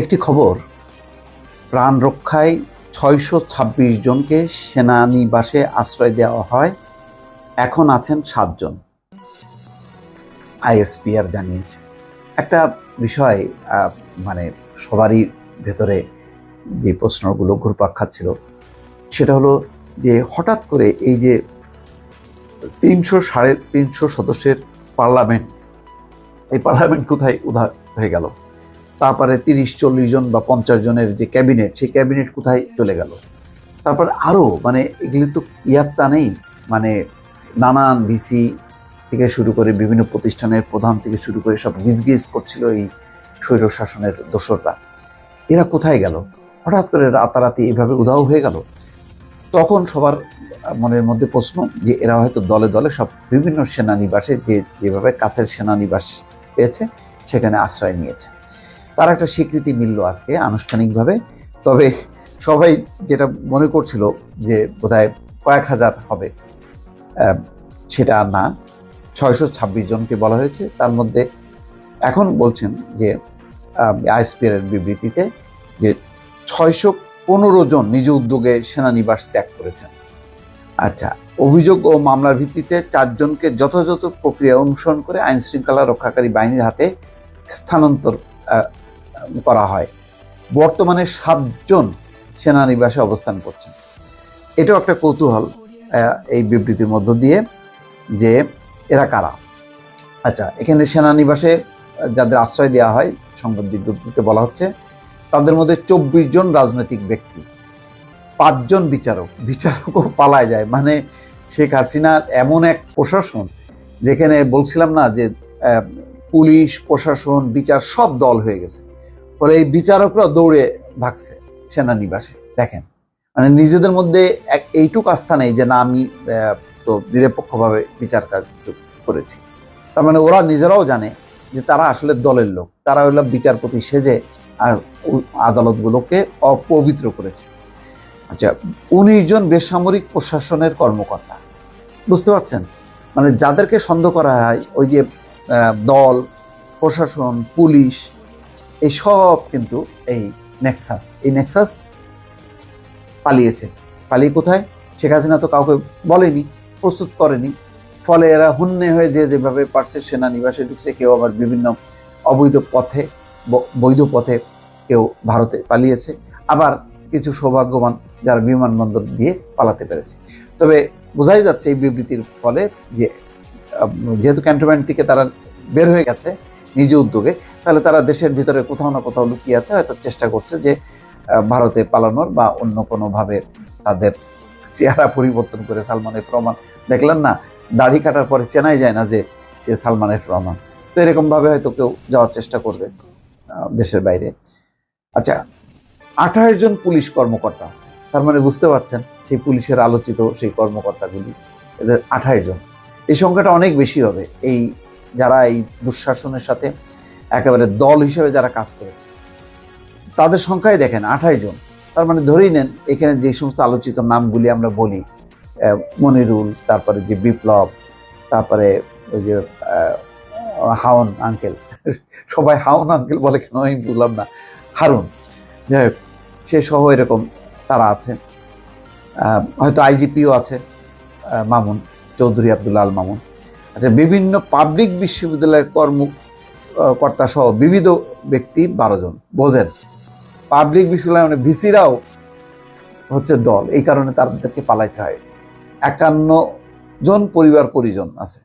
একটি খবর, প্রাণ রক্ষায় ছয়শো ছাব্বিশ জনকে সেনানিবাসে আশ্রয় দেওয়া হয়, এখন আছেন সাতজন। আইএসপিআর জানিয়েছে। একটা বিষয় মানে সবারই ভেতরে যে প্রশ্নগুলো ঘুরপাক খাচ্ছিল, সেটা হলো যে হঠাৎ করে এই যে তিনশো সাড়ে তিনশো সদস্যের পার্লামেন্ট, এই পার্লামেন্ট কোথায় উধা হয়ে গেল? তারপরে তিরিশ, চল্লিশ জন বা পঞ্চাশ জনের যে ক্যাবিনেট, সেই ক্যাবিনেট কোথায় চলে গেল? তারপর আরও মানে এগুলি তো ইয়াত্তা নেই। মানে নানান ভিসি থেকে শুরু করে বিভিন্ন প্রতিষ্ঠানের প্রধান থেকে শুরু করে সব গিজগিজ করছিল এই স্বৈর শাসনের দোসররা। এরা কোথায় গেল? হঠাৎ করে রাতারাতি এভাবে উধাও হয়ে গেল। তখন সবার মনের মধ্যে প্রশ্ন যে এরা হয়তো দলে দলে সব বিভিন্ন সেনানিবাসে যে যেভাবে কাছের সেনানিবাস পেয়েছে, সেখানে আশ্রয় নিয়েছে। তার একটা স্বীকৃতি মিলল আজকে আনুষ্ঠানিকভাবে। তবে সবাই যেটা মনে করছিল যে বোধহয় কয়েক হাজার হবে সেটা না। ছয়শো ছাব্বিশ জনকে বলা হয়েছে। তার মধ্যে এখন বলছেন যে আইএসপিআর বিবৃতিতে যে ছয়শো পনেরো জন নিজ উদ্যোগে সেনানিবাস ত্যাগ করেছেন। আচ্ছা অভিযোগ ও মামলার ভিত্তিতে চারজনকে যথাযথ প্রক্রিয়া অনুসরণ করে আইন শৃঙ্খলা রক্ষাকারী বাহিনীর হাতে স্থানান্তর করা হয়। বর্তমানে সাতজন সেনানিবাসে অবস্থান করছেন। এটাও একটা কৌতূহল এই বিবৃতির মধ্য দিয়ে যে এরা কারা? আচ্ছা এখানে সেনানিবাসে যাদের আশ্রয় দেওয়া হয়, সংবাদ বিজ্ঞপ্তিতে বলা হচ্ছে, তাদের মধ্যে চব্বিশ জন রাজনৈতিক ব্যক্তি পাঁচজন বিচারক, বিচারকও পালায় যায়। মানে শেখ হাসিনার এমন এক প্রশাসন, যেখানে বলছিলাম না যে পুলিশ, প্রশাসন, বিচার সব দল হয়ে গেছে। ফলে এই বিচারকরা দৌড়ে ভাগছে সেনানিবাসে, দেখেন। মানে নিজেদের মধ্যে এক এইটুকু আস্থা নেই যে না, আমি তো নিরপেক্ষভাবে বিচার কাজ করেছি। তার মানে ওরা নিজেরাও জানে যে তারা আসলে দলের লোক। তারা হলো বিচারপতি সেজে আর আদালতগুলোকে অপবিত্র করেছে। আচ্ছা উনিশ জন বেসামরিক প্রশাসনের কর্মকর্তা, বুঝতে পারছেন? মানে যাদেরকে সন্দেহ করা হয়, ওই যে দল, প্রশাসন, পুলিশ এই সব কিন্তু এই নেক্সাস এই নেক্সাস পালিয়েছে। পালিয়ে কোথায়? শেখ হাসিনা তো কাউকে বলেনি, প্রস্তুত করেনি। ফলে এরা হুন্নে হয়ে যে যেভাবে পারছে সেনানিবাসে ঢুকছে, কেউ আবার বিভিন্ন অবৈধ পথে বৈধ পথে কেউ ভারতে পালিয়েছে। আবার কিছু সৌভাগ্যবান যারা বিমানবন্দর দিয়ে পালাতে পেরেছে। তবে বোঝাই যাচ্ছে এই বিবৃতির ফলে যে যেহেতু ক্যান্টনমেন্ট থেকে তারা বের হয়ে গেছে, নিজ উদ্যোগে তাহলে তারা দেশের ভিতরে কোথাও না কোথাও লুকিয়ে আছে, হয়তো চেষ্টা করছে যে ভারতে পালানোর বা অন্য কোনোভাবে তাদের চেহারা পরিবর্তন করে সালমান এফ রহমান। দেখলেন না, দাড়ি কাটার পরে চেনাই যায় না যে সে সালমান এফ রহমান। তো এরকমভাবে হয়তো কেউ যাওয়ার চেষ্টা করবে দেশের বাইরে। আচ্ছা আঠাশ জন পুলিশ কর্মকর্তা আছে। তার মানে বুঝতে পারছেন, সেই পুলিশের আলোচিত সেই কর্মকর্তাগুলি, এদের আঠাশ জন। এই সংখ্যাটা অনেক বেশি হবে। এই, যারা এই দুঃশাসনের সাথে একেবারে দল হিসেবে যারা কাজ করেছে। তাদের সংখ্যাই দেখেন, আঠাশ জন। তার মানে ধরেই নেন, এখানে যে সমস্ত আলোচিত নামগুলি আমরা বলি মনিরুল, তারপরে যে বিপ্লব, তারপরে ওই যে হাওন আঙ্কেল। সবাই হাউন আঙ্কেল বলে কেন আমি বুঝলাম না। হারুন, যাই হোক, সে সহ এরকম তারা আছে। হয়তো আইজিপিও আছে মামুন, চৌধুরী আব্দুল্লাহ আল মামুন। আচ্ছা বিভিন্ন পাবলিক বিশ্ববিদ্যালয়ের কর্ম আহ, কর্তা সহ বিবিধ ব্যক্তি বারো জন। বোঝেন পাবলিক বিশ্ববিদ্যালয় মানে ভিসিরাও হচ্ছে দল এই কারণে তাদেরকে পালাইতে হয়। একান্ন জন পরিবার পরিজন আছে।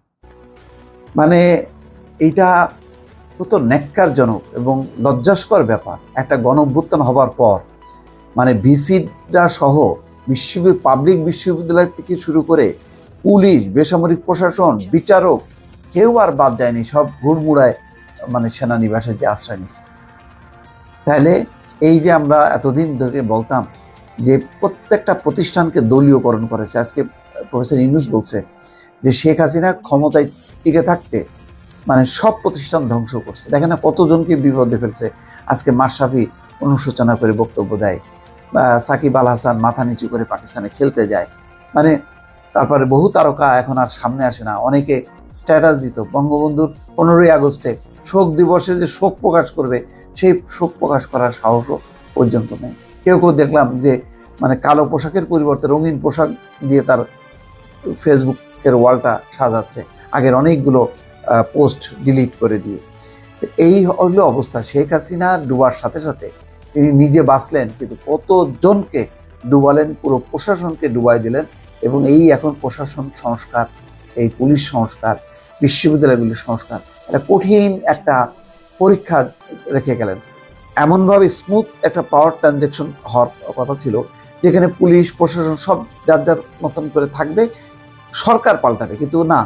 মানে এইটা কত ন্যাক্কারজনক এবং লজ্জাস্কর ব্যাপার। একটা গণ অভ্যুত্থান হবার পর মানে ভিসিরা সহ বিশ্ববিদ্যালয় পাবলিক বিশ্ববিদ্যালয় থেকে শুরু করে পুলিশ বেসামরিক প্রশাসন বিচারক কেউ আর বাদ যায়নি সব ঘুরমুড়ায় মানে সেনানিবাসে যে আশ্রয় নিছে। তাহলে এই যে আমরা এতদিন ধরে বলতাম যে প্রত্যেকটা প্রতিষ্ঠানকে দলীয়করণ করেছে, আজকে প্রফেসর ইউনুস বলছে যে শেখ হাসিনা ক্ষমতায় টিকে থাকতে মানে সব প্রতিষ্ঠান ধ্বংস করছে। দেখেন না কতজনকে বিপদে ফেলছে। আজকে মাশরাফি অনুশোচনা করে বক্তব্য দেয়, বা সাকিব আল হাসান মাথা নিচু করে পাকিস্তানে খেলতে যায়। মানে তারপরে বহু তারকা এখন আর সামনে আসে না। অনেকে স্ট্যাটাস দিত। বঙ্গবন্ধুর পনেরোই আগস্টে শোক দিবসে যে শোক প্রকাশ করবে, সেই শোক প্রকাশ করার সাহসও পর্যন্ত নেই। কেউ কেউ দেখলাম যে মানে কালো পোশাকের পরিবর্তে রঙিন পোশাক দিয়ে তার ফেসবুকের ওয়ালটা সাজাচ্ছে। আগের অনেকগুলো পোস্ট ডিলিট করে দিয়ে। এই হলো অবস্থা। শেখ হাসিনা ডুবার সাথে সাথে তিনি নিজে বাঁচলেন, কিন্তু কতজনকে ডুবালেন, পুরো প্রশাসনকে ডুবাই দিলেন এবং এই এখন প্রশাসন সংস্কার, এই পুলিশ সংস্কার বিশ্ববিদ্যালয়গুলির সংস্কার। একটা কঠিন একটা পরীক্ষা রেখে গেলেন। এমনভাবে স্মুথ একটা পাওয়ার ট্রানজ্যাকশন হওয়ার কথা ছিল, যেখানে পুলিশ, প্রশাসন সব যার যার মতন করে থাকবে, সরকার পাল্টাবে। কিন্তু না,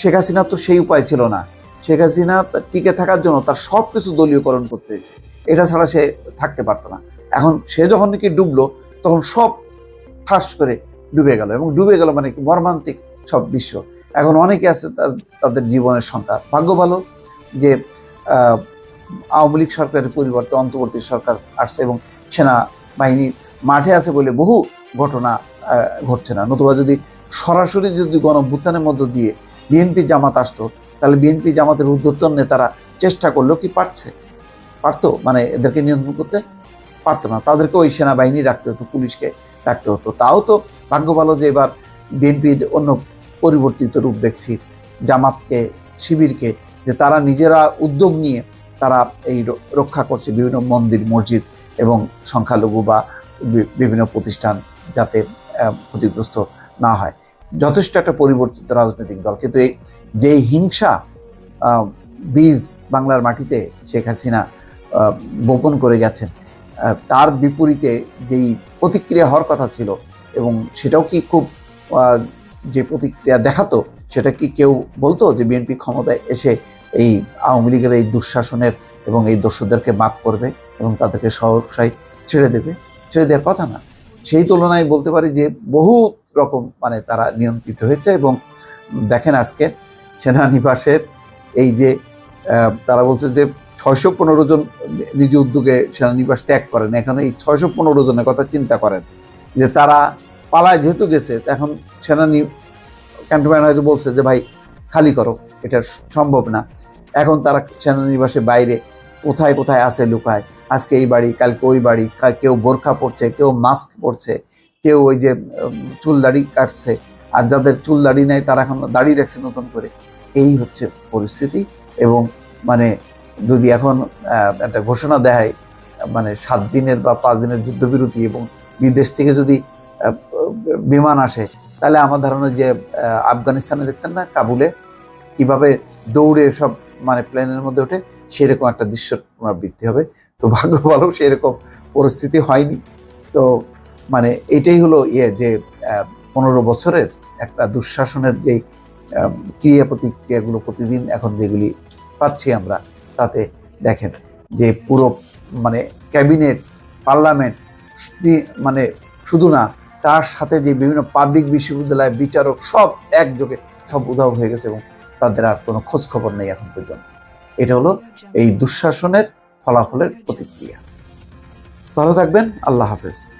শেখ হাসিনা তো সেই উপায় ছিল না। শেখ হাসিনা টিকে থাকার জন্য তার সব কিছু দলীয়করণ করতে হয়েছে। এটা ছাড়া সে থাকতে পারতো না। এখন সে যখন নাকি ডুবলো, তখন সব ঠাস করে ডুবে গেল এবং ডুবে গেল মানে কি মর্মান্তিক সব দৃশ্য। এখন অনেকে আছে তাদের জীবনের সংখ্যা। ভাগ্য ভালো যে আওয়ামী লীগ সরকারের পরিবর্তে অন্তর্বর্তী সরকার আসছে এবং সেনা বাহিনী মাঠে আছে বলে বহু ঘটনা ঘটছে না। নতুবা যদি সরাসরি যদি গণভ্যুত্থানের মধ্য দিয়ে বিএনপি জামাত আসতো, তাহলে বিএনপি জামাতের ঊর্ধ্বতন নেতারা চেষ্টা করলেও কি পারছে? পারতো? মানে এদেরকে নিয়ন্ত্রণ করতে পারতো না। তাদেরকে ওই সেনাবাহিনী রাখতে হতো, পুলিশকে রাখতে হতো। তাও তো ভাগ্য ভালো যে এবার বিএনপির অন্য পরিবর্তিত রূপ দেখছি। জামাতকে, শিবিরকে, যে তারা নিজেরা উদ্যোগ নিয়ে তারা এই রক্ষা করছে বিভিন্ন মন্দির, মসজিদ এবং সংখ্যালঘু বা বিভিন্ন প্রতিষ্ঠান যাতে ক্ষতিগ্রস্ত না হয়। যথেষ্ট একটা পরিবর্তিত রাজনৈতিক দল। কিন্তু এই যে হিংসা বীজ বাংলার মাটিতে শেখ হাসিনা বপন করে গেছেন তার বিপরীতে যেই প্রতিক্রিয়া হওয়ার কথা ছিল এবং সেটাও কি খুব যে প্রতিক্রিয়া দেখাতো, সেটা কি কেউ বলতো যে বিএনপি ক্ষমতায় এসে এই আওয়ামী লীগের এই দুঃশাসনের এবং এই দস্যুদেরকে মাফ করবে এবং তাদেরকে সহসায় ছেড়ে দেবে? ছেড়ে দেওয়ার কথা না। সেই তুলনায় বলতে পারি যে বহু রকম মানে তারা নিয়ন্ত্রিত হয়েছে এবং দেখেন আজকে সেনানিবাসের এই যে তারা বলছে যে ছয়শো পনেরো জন নিজ উদ্যোগে সেনানিবাস ত্যাগ করেন। এখানে এই ছয়শো পনেরো জনের কথা চিন্তা করেন যে তারা পালায় যেহেতু গেছে এখন সেনানি ক্যান্টনমেন্ট হয়তো বলছে যে, ভাই, খালি করো, এটা সম্ভব না। এখন তারা সেনানিবাসের বাইরে কোথায় কোথায় আছে লুকায়? আজকে এই বাড়ি, কালকে ওই বাড়ি কেউ বোরখা পরছে, কেউ মাস্ক পরছে, কেউ ওই যে চুল দাড়ি কাটছে, আর যাদের চুল দাড়ি নেয় তারা এখন দাড়ি রাখছে নতুন করে। এই হচ্ছে পরিস্থিতি এবং মানে যদি এখন একটা ঘোষণা দেয় মানে সাত দিনের বা পাঁচ দিনের যুদ্ধবিরতি এবং বিদেশ থেকে যদি বিমান আসে, তাহলে আমার ধারণা যে আফগানিস্তানে দেখছেন না, কাবুলে কীভাবে দৌড়ে সব মানে প্লেনের মধ্যে ওঠে, সেরকম একটা দৃশ্য পুনরাবৃত্তি হবে। তো ভাগ্য ভালো সেরকম পরিস্থিতি হয়নি। তো মানে এটাই হলো ইয়ে যে পনেরো বছরের একটা দুঃশাসনের যে ক্রিয়া প্রতিক্রিয়াগুলো প্রতিদিন এখন যেগুলি পাচ্ছি আমরা, তাতে দেখেন যে পুরো মানে ক্যাবিনেট, পার্লামেন্ট মানে শুধু না তার সাথে যে বিভিন্ন পাবলিক বিশ্ববিদ্যালয় বিচারক সব একযোগে সব উধাও হয়ে গেছে এবং তাদের আর কোনো খোঁজ খবর নেই এখন পর্যন্ত। এটা হলো এই দুঃশাসনের ফলাফলের প্রতিক্রিয়া। ভালো থাকবেন, আল্লাহ হাফেজ।